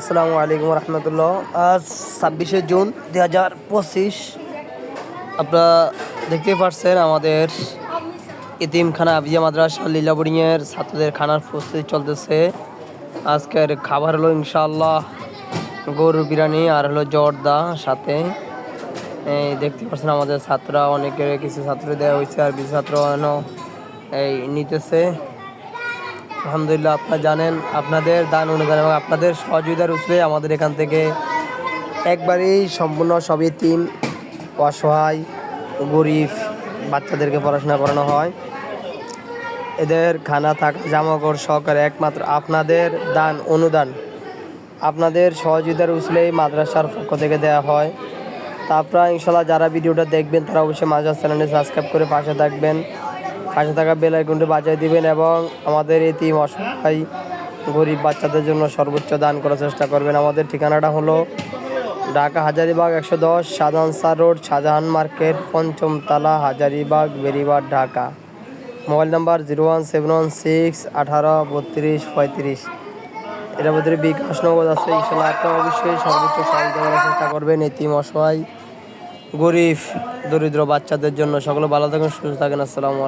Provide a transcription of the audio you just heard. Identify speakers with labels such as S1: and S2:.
S1: আসসালামু আলাইকুম রহমতুল্লাহ। আজ ছাব্বিশে জুন দুই হাজার পঁচিশ। আপনারা দেখতে পাচ্ছেন আমাদের ইতিমখানা আবিয়া মাদ্রাসা লীলাবড়িংয়ের ছাত্রদের খানার প্রস্তুতি চলতেছে। আজকের খাবার হলো ইনশাআল্লাহ গরু বিরিয়ানি আর হলো জর্দা সাথে। এই দেখতে পাচ্ছেন আমাদের ছাত্ররা, অনেকের কিছু ছাত্র দেওয়া হয়েছে আর কিছু ছাত্র এই নিতেছে। আলহামদুলিল্লাহ, আপনারা জানেন, আপনাদের দান অনুদান এবং আপনাদের সহযোগিতার উৎসে আমাদের এখান থেকে একবারেই সম্পূর্ণ সবই টিম অসহায়, গরিব বাচ্চাদেরকে পড়াশোনা করানো হয়। এদের খানা থাকা জামাকাপড় সহকারে একমাত্র আপনাদের দান অনুদান। আপনাদের সহযোগিতার উসলেই মাদ্রাসার পক্ষ থেকে দেওয়া হয়। তা আপনারা ইনশাল্লাহ যারা ভিডিওটা দেখবেন, তারা অবশ্যই মাদ্রাস চ্যানেলে সাবস্ক্রাইব করে পাশে থাকবেন। পাশে থাকা বেল আইকনটি বাজায় দিবেন এবং আমাদের এই টিম অসহায় গরিব বাচ্চাদের জন্য সর্বোচ্চ দান করার চেষ্টা করবেন। আমাদের ঠিকানাটা হলো ঢাকা হাজারিবাগ একশো দশ শাহজাহান সার রোড, শাহজাহান মার্কেট পঞ্চম তালা Hazaribagh Beribagh Dhaka. Mobile number zero one seven one six আঠারো বত্রিশ পঁয়ত্রিশ। এটার ভিতরে বিকাশ নগদ আছে ইনশাল্লাহ আপনারা অবশ্যই সর্বোচ্চ সহযোগিতা করার চেষ্টা করবেন। এতিম অসহায়, গরিব, দরিদ্র বাচ্চাদের জন্য। সকলে ভালো থাকেন, সুস্থ থাকেন। আসসালামু আলাইকুম।